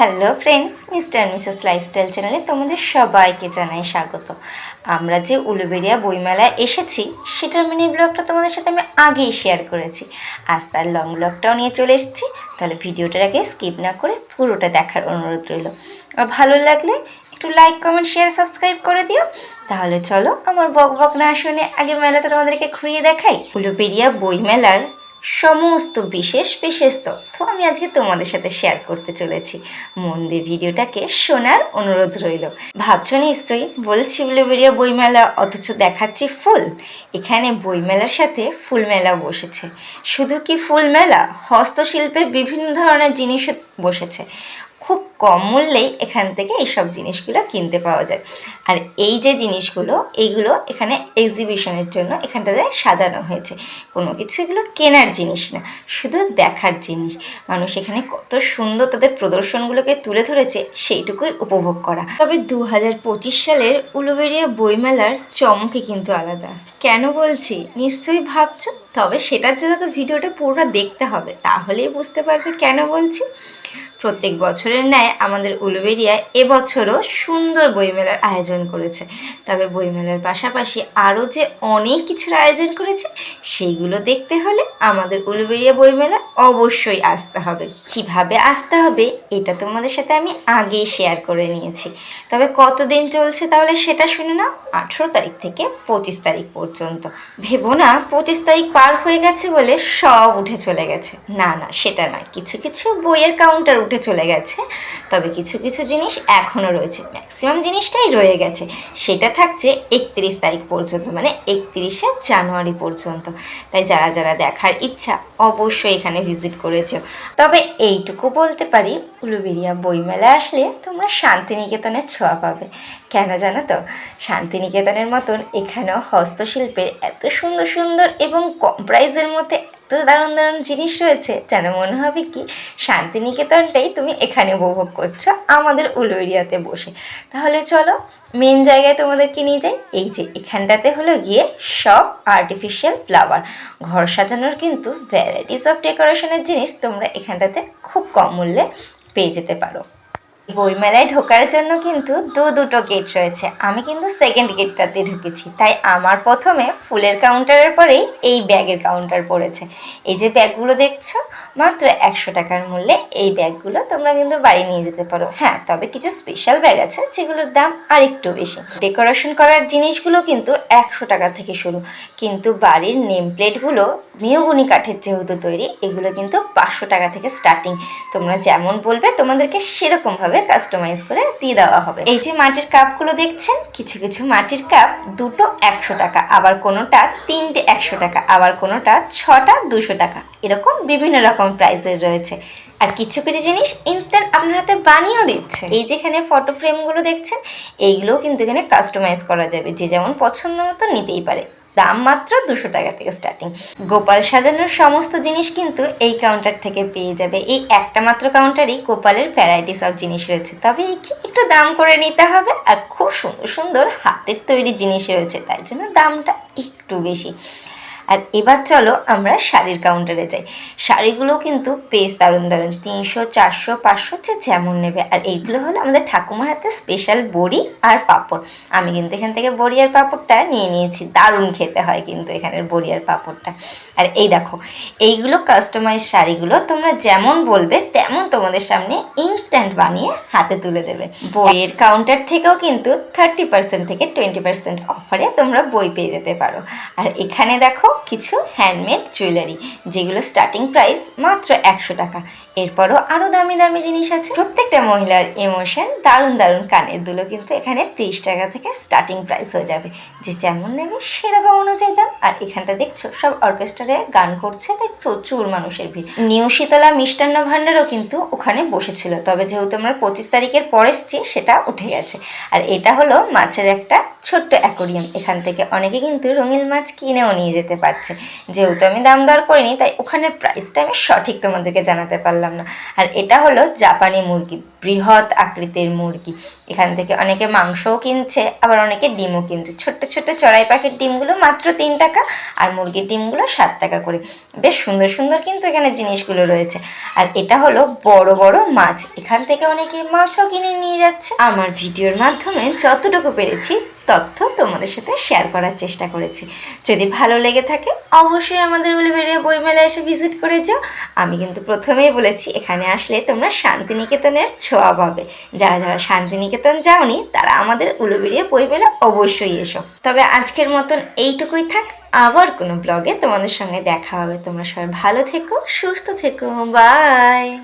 Hello friends mister Mrs lifestyle চ্যানেলে তোমাদের সবাইকে জানাই স্বাগত। আমরা যে উলুবেরিয়া বইমেলায় এসেছি, সেটার মিনি ব্লগটা তোমাদের সাথে আমি আগেই শেয়ার করেছি। আজ তার লং ব্লগটাও নিয়ে চলে এসেছি। তাহলে ভিডিওটার আগে স্কিপ না করে পুরোটা দেখার অনুরোধ রইল। আর ভালো লাগলে একটু লাইক কমেন্ট শেয়ার সাবস্ক্রাইব করে দিও। তাহলে চলো আমার বক বক না শুনে আগে মেলাটা তোমাদেরকে ঘুরিয়ে দেখাই। উলুবেরিয়া বইমেলার সমস্ত বিশেষ বিশেষ তথ্য আমি আজকে তোমাদের সাথে শেয়ার করতে চলেছি। মন দিয়ে ভিডিওটাকে শোনার অনুরোধ রইল। ভাবছ নিশ্চয়ই, বলছি ব্লুবেরিয়া বইমেলা, অথচ দেখাচ্ছি ফুল। এখানে বইমেলার সাথে ফুলমেলা বসেছে। শুধু কি ফুল মেলা, হস্তশিল্পের বিভিন্ন ধরনের জিনিসও বসেছে। খুব কম মূল্যেই এখান থেকে এইসব জিনিসগুলো কিনতে পাওয়া যায়। আর এই যে জিনিসগুলো, এইগুলো এখানে এক্সিবিশনের জন্য এখানটাতে সাজানো হয়েছে। কোনো কিছু এগুলো কেনার জিনিস না, শুধু দেখার জিনিস। মানুষ এখানে কত সুন্দর তাদের প্রদর্শনগুলোকে তুলে ধরেছে, সেইটুকুই উপভোগ করা। তবে দু পঁচিশ সালের উলুবেরিয়া বইমেলার চমকে কিন্তু আলাদা। কেন বলছি? নিশ্চয়ই ভাবছ? তবে সেটার জন্য তো ভিডিওটা পুরোটা দেখতে হবে। তাহলেই বুঝতে পারবে কেন বলছি? প্রত্যেক বছরের ন্যায় আমাদের উলুবেরিয়া এবছরও সুন্দর বইমেলার আয়োজন করেছে। তবে বইমেলার পাশাপাশি আরও যে অনেক কিছুর আয়োজন করেছে, সেইগুলো দেখতে হলে আমাদের উলুবেরিয়া বইমেলা অবশ্যই আসতে হবে। কীভাবে আসতে হবে, এটা তোমাদের সাথে আমি আগেই শেয়ার করে নিয়েছি। তবে কতদিন চলছে তাহলে সেটা শুনে নাও, আঠেরো তারিখ থেকে পঁচিশ তারিখ পর্যন্ত। ভেবো না, পঁচিশ তারিখ পার হয়ে গেছে বলে সব উঠে চলে গেছে। না না, সেটা নয়। কিছু কিছু বইয়ের কাউন্টার উঠে চলে গেছে, তবে কিছু কিছু জিনিস এখনও রয়েছে। ম্যাক্সিমাম জিনিসটাই রয়ে গেছে। সেটা থাকছে একত্রিশ তারিখ পর্যন্ত মানে একত্রিশে জানুয়ারি পর্যন্ত। তাই যারা যারা দেখার ইচ্ছা, অবশ্যই এখানে ভিজিট করেছ। তবে এইটুকু বলতে পারি, উলুবেরিয়া বইমেলা আসলে তোমরা শান্তিনিকেতনের ছোঁয়া পাবে। কেন জানো তো? শান্তিনিকেতনের মতন এখানেও হস্তশিল্পের এত সুন্দর সুন্দর এবং প্রাইজের মধ্যে এত দারুণ দারুণ জিনিস রয়েছে, যেন মনে হবে কি শান্তিনিকেতনটাই তুমি এখানে উপভোগ করছ আমাদের উলুবেরিয়াতে বসে। তাহলে চলো মেন জায়গায় তোমাদেরকে নিয়ে যাই, এই যে এখানটাতে হলো গিয়ে সব আর্টিফিশিয়াল ফ্লাওয়ার ঘর সাজানোর কিন্তু ভ্যারাইটিস অফ ডেকোরেশনের জিনিস তোমরা এখানটাতে খুব কম মূল্যে পেয়ে যেতে পারো। বইমেলায় ঢোকার জন্য কিন্তু দু দুটো গেট রয়েছে। আমি কিন্তু সেকেন্ড গেটটাতে ঢুকেছি। তাই আমার প্রথমে ফুলের কাউন্টারের পরেই এই ব্যাগের কাউন্টার পড়েছে। এই যে ব্যাগগুলো দেখছ, মাত্র একশো টাকার মূল্যে এই ব্যাগগুলো তোমরা কিন্তু বাড়ি নিয়ে যেতে পারো। হ্যাঁ তবে কিছু স্পেশাল ব্যাগ আছে যেগুলোর দাম আর একটু বেশি। ডেকোরেশন করার জিনিসগুলো কিন্তু একশো টাকা থেকে শুরু। কিন্তু বাড়ির নেম প্লেটগুলো মেয়গুনি কাঠের যেহেতু তৈরি, এগুলো কিন্তু পাঁচশো টাকা থেকে স্টার্টিং তোমরা যেমন বলবে, তোমাদেরকে সেরকমভাবে কাস্টমাইজ করে দিয়ে দেওয়া হবে। এই যে মাটির কাপগুলো দেখছেন, কিছু কিছু মাটির কাপ দুটো একশো টাকা, আবার কোনোটা তিনটে একশো টাকা, আবার কোনোটা ছটা দুশো টাকা। এরকম বিভিন্ন রকম প্রাইসের রয়েছে। আর কিছু কিছু জিনিস ইনস্ট্যান্ট আপনার হাতে বানিয়েও দিচ্ছে। এই যেখানে ফটো ফ্রেমগুলো দেখছেন, এইগুলোও কিন্তু এখানে কাস্টমাইজ করা যাবে। যে যেমন পছন্দ মতো নিতেই পারে। দাম মাত্র দুশো টাকা থেকে স্টার্টিং গোপাল সাজানোর সমস্ত জিনিস কিন্তু এই কাউন্টার থেকে পেয়ে যাবে। এই একটা মাত্র কাউন্টারই গোপালের ভ্যারাইটি সব জিনিস রয়েছে। তবে একে একটু দাম করে নিতে হবে আর খুব সুন্দর সুন্দর হাতের তৈরি জিনিস রয়েছে, তাই জন্য দামটা একটু বেশি। আর এবার চলো আমরা শাড়ির কাউন্টারে যাই। শাড়িগুলো কিন্তু বেশ দারুণ দারুণ, তিনশো, চারশো, পাঁচশো, যে যেমন নেবে। আর এইগুলো হলো আমাদের ঠাকুমার হাতে স্পেশাল বড়ি আর পাঁপড়। আমি কিন্তু এখান থেকে বড়ি আর পাঁপড়টা নিয়ে নিয়েছি। দারুণ খেতে হয় কিন্তু এখানের বড়ি আর পাঁপড়টা। আর এই দেখো, এইগুলো কাস্টমাইজ শাড়িগুলো তোমরা যেমন বলবে, তেমন তোমাদের সামনে ইনস্ট্যান্ট বানিয়ে হাতে তুলে দেবে। বইয়ের কাউন্টার থেকেও কিন্তু থার্টি পার্সেন্ট থেকে টোয়েন্টি পার্সেন্ট অফারে তোমরা বই পেয়ে যেতে পারো। আর এখানে দেখো কিছু হ্যান্ডমেড জুয়েলারি যেগুলো স্টার্টিং প্রাইস মাত্র একশো টাকা। এরপরও আরও দামি দামি জিনিস আছে। প্রত্যেকটা মহিলার ইমোশন দারুণ দারুণ কানের দুলো কিন্তু এখানে তিরিশ টাকা থেকে স্টার্টিং প্রাইস হয়ে যাবে। যে যেমন নেবে সেরকম অনুযায়ী দাম। আর এখানটা দেখছ, সব অর্কেস্ট্রারে গান করছে, তাই প্রচুর মানুষের ভিড়। নিউ শীতলা মিষ্টান্ন ভাণ্ডারও কিন্তু ওখানে বসেছিল। তবে যেহেতু আমরা পঁচিশ তারিখের পর এসছি, সেটা উঠে গেছে। আর এটা হলো মাছের একটা ছোট্ট অ্যাকোরিয়াম এখান থেকে অনেকে কিন্তু রঙিন মাছ কিনেও নিয়ে যেতে পারছে। যেহেতু আমি দাম দর করিনি, তাই ওখানের প্রাইসটা আমি সঠিক তোমাদেরকে জানাতে পারলাম না। আর এটা হলো জাপানি মুরগি, বৃহৎ আকৃতির মুরগি। এখান থেকে অনেকে মাংসও কিনছে, আবার অনেকে ডিমও কিনছে। ছোট্ট ছোট্ট চড়াই পাখির ডিমগুলো মাত্র তিন টাকা, আর মুরগির ডিমগুলো সাত টাকা করে। বেশ সুন্দর সুন্দর কিন্তু এখানে জিনিসগুলো রয়েছে। আর এটা হলো বড় বড় মাছ। এখান থেকে অনেকে মাছও কিনে নিয়ে যাচ্ছে। আমার ভিডিওর মাধ্যমে যতটুকু পেরেছি তথ্য তোমাদের সাথে শেয়ার করার চেষ্টা করেছি। যদি ভালো লেগে থাকে, অবশ্যই আমাদের উলুবেড়িয়া বইমেলা এসে ভিজিট করে যাও। আমি কিন্তু প্রথমেই বলেছি, এখানে আসলে তোমরা শান্তিনিকেতনের ছোঁয়া পাবে। যারা যারা শান্তিনিকেতন যাওনি, তারা আমাদের উলুবেড়িয়া বইমেলা অবশ্যই এসো। তবে আজকের মতন এইটুকুই থাক। আবার কোনো ব্লগে তোমাদের সঙ্গে দেখা হবে। তোমরা সবাই ভালো থেকো, সুস্থ থেকো। বাই